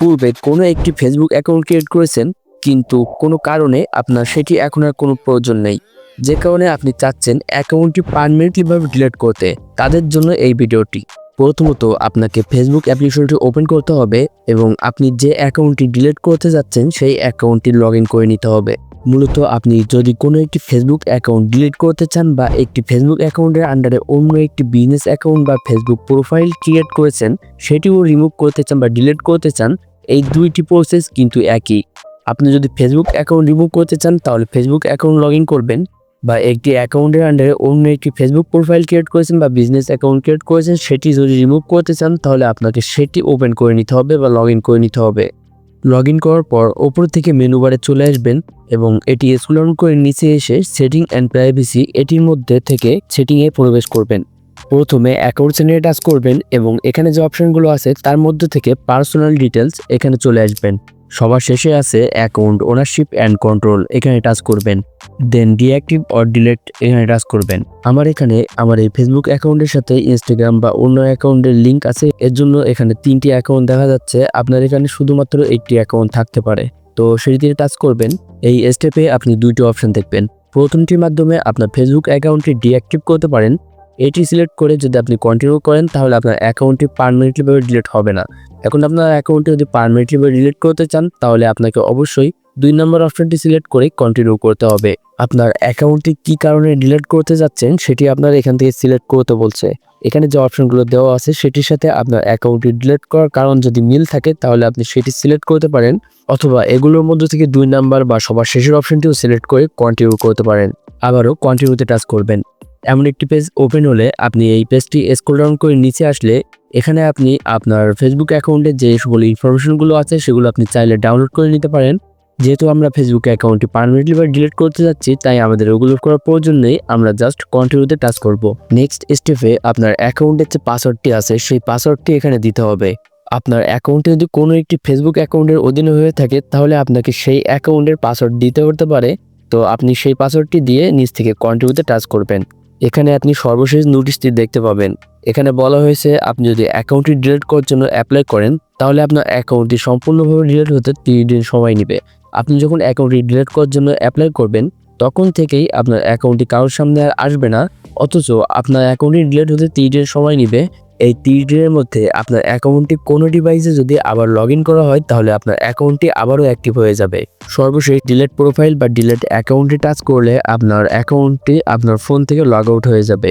পূর্বে কোনো একটি ফেসবুক অ্যাকাউন্ট ক্রিয়েট করেছেন, কিন্তু কোনো কারণে আপনার সেটি এখন আর কোনো প্রয়োজন নেই। যে কারণে আপনি চাচ্ছেন অ্যাকাউন্টটি পারমানেন্টলিভাবে ডিলিট করতে। তাদের জন্য এই ভিডিওটি। প্রথমত আপনাকে ফেসবুক অ্যাপ্লিকেশনটি ওপেন করতে হবে এবং আপনি যে অ্যাকাউন্টটি ডিলিট করতে যাচ্ছেন, সেই অ্যাকাউন্টটি লগ করে নিতে হবে। মূলত আপনি যদি কোনো একটি ফেসবুক অ্যাকাউন্ট ডিলিট করতে চান বা একটি ফেসবুক অ্যাকাউন্টের আন্ডারে অন্য একটি বিজনেস অ্যাকাউন্ট বা ফেসবুক প্রোফাইল ক্রিয়েট করেছেন, সেটিও রিমুভ করতে চান বা ডিলিট করতে চান এই দুইটি প্রসেস কিন্তু একই। আপনি যদি ফেসবুক অ্যাকাউন্ট রিমুভ করতে চান, তাহলে ফেসবুক অ্যাকাউন্ট লগ ইন করবেন বা একটি অ্যাকাউন্টের আন্ডারে অন্য একটি ফেসবুক প্রোফাইল ক্রিয়েট করেছেন বা বিজনেস অ্যাকাউন্ট ক্রিয়েট করেছেন, সেটি যদি রিমুভ করতে চান, তাহলে আপনাকে সেটি ওপেন করে নিতে হবে বা লগ ইন করে নিতে হবে। লগ ইন করার পর ওপর থেকে মেনু বারে চলে আসবেন এবং এটি স্ক্রল করে নিচে এসে সেটিং অ্যান্ড প্রাইভেসি এটির মধ্যে থেকে সেটিংয়ে প্রবেশ করবেন। প্রথমে অ্যাকাউন্ট সেন্টারে টাচ করবেন এবং এখানে যে অপশনগুলো আছে, তার মধ্যে থেকে পার্সোনাল ডিটেলস এখানে চলে আসবেন। সবার শেষে আছে অ্যাকাউন্ট ওনারশিপ অ্যান্ড কন্ট্রোল এখানে টাচ করবেন। দেন ডিঅ্যাক্টিভ অর ডিলেট এখানে টাচ করবেন। আমার এখানে আমার এই ফেসবুক অ্যাকাউন্টের সাথে ইনস্টাগ্রাম বা অন্য অ্যাকাউন্টের লিঙ্ক আছে। এর জন্য এখানে তিনটি অ্যাকাউন্ট দেখা যাচ্ছে। আপনার এখানে শুধুমাত্র একটি অ্যাকাউন্ট থাকতে পারে। তো সেই সেটিতে টাচ করবেন। এই স্টেপে আপনি দুইটি অপশন দেখবেন। প্রথমটির মাধ্যমে আপনার ফেসবুক অ্যাকাউন্টটি ডিঅ্যাক্টিভ করতে পারেন। এটি সিলেক্ট করে যদি আপনি কন্টিনিউ করেন, তাহলে আপনার অ্যাকাউন্টটি পারমানেন্টলিভাবে ডিলিট হবে না। এখন আপনার অ্যাকাউন্টটি যদি পারমানেন্টলিভাবে ডিলিট করতে চান, তাহলে আপনাকে অবশ্যই দুই নম্বর অপশনটি সিলেক্ট করে কন্টিনিউ করতে হবে। আপনার অ্যাকাউন্টটি কী কারণে ডিলিট করতে যাচ্ছেন, সেটি আপনার এখান থেকে সিলেক্ট করতে বলছে। এখানে যে অপশনগুলো দেওয়া আছে, সেটির সাথে আপনার অ্যাকাউন্টটি ডিলিট করার কারণ যদি মিল থাকে, তাহলে আপনি সেটি সিলেক্ট করতে পারেন, অথবা এগুলোর মধ্যে থেকে দুই নাম্বার বা সবার শেষের অপশনটিও সিলেক্ট করে কন্টিনিউ করতে পারেন। আবারও কন্টিনিউতে টাচ করবেন। এমন একটি পেজ ওপেন হলে আপনি এই পেজটি স্ক্রল ডাউন করে নিচে আসলে এখানে আপনি আপনার ফেসবুক অ্যাকাউন্টে যে সকল ইনফরমেশনগুলো আছে সেগুলো আপনি চাইলে ডাউনলোড করে নিতে পারেন। যেহেতু আমরা ফেসবুক অ্যাকাউন্টটি পারমানেন্টলি বা ডিলিট করতে যাচ্ছি, তাই আমাদের ওগুলো করার প্রয়োজন নেই। আমরা জাস্ট কন্টিনিউতে টাচ করব। নেক্সট স্টেপে আপনার অ্যাকাউন্টের যে পাসওয়ার্ডটি আছে, সেই পাসওয়ার্ডটি এখানে দিতে হবে। আপনার অ্যাকাউন্টে যদি কোনো একটি ফেসবুক অ্যাকাউন্টের অধীনে হয়ে থাকে, তাহলে আপনাকে সেই অ্যাকাউন্টের পাসওয়ার্ড দিতে হতে পারে। তো আপনি সেই পাসওয়ার্ডটি দিয়ে নিচ থেকে কন্টিনিউতে টাচ করবেন। এখানে আপনি সর্বশেষ নোটিশটি দেখতে পাবেন। এখানে বলা হয়েছে, আপনি যদি অ্যাকাউন্টটি ডিলেট করার জন্য অ্যাপ্লাই করেন, তাহলে আপনার অ্যাকাউন্টটি সম্পূর্ণভাবে ডিলেট হতে তিরিশ দিন সময় নেবে। আপনি যখন অ্যাকাউন্টটি ডিলেট করার জন্য অ্যাপ্লাই করবেন, তখন থেকেই আপনার অ্যাকাউন্টটি কারোর সামনে আর আসবে না, অথচ আপনার অ্যাকাউন্টটি ডিলেট হতে তিরিশ দিন সময় নেবে। এই তিরিশ দিনের মধ্যে আপনার অ্যাকাউন্টটি কোনো ডিভাইসে যদি আবার লগ করা হয়, তাহলে আপনার অ্যাকাউন্টটি আবারও অ্যাক্টিভ হয়ে যাবে। সর্বশেষ ডিলেট প্রোফাইল বা ডিলেট অ্যাকাউন্টে টাচ করলে আপনার অ্যাকাউন্টটি আপনার ফোন থেকে লগ আউট হয়ে যাবে।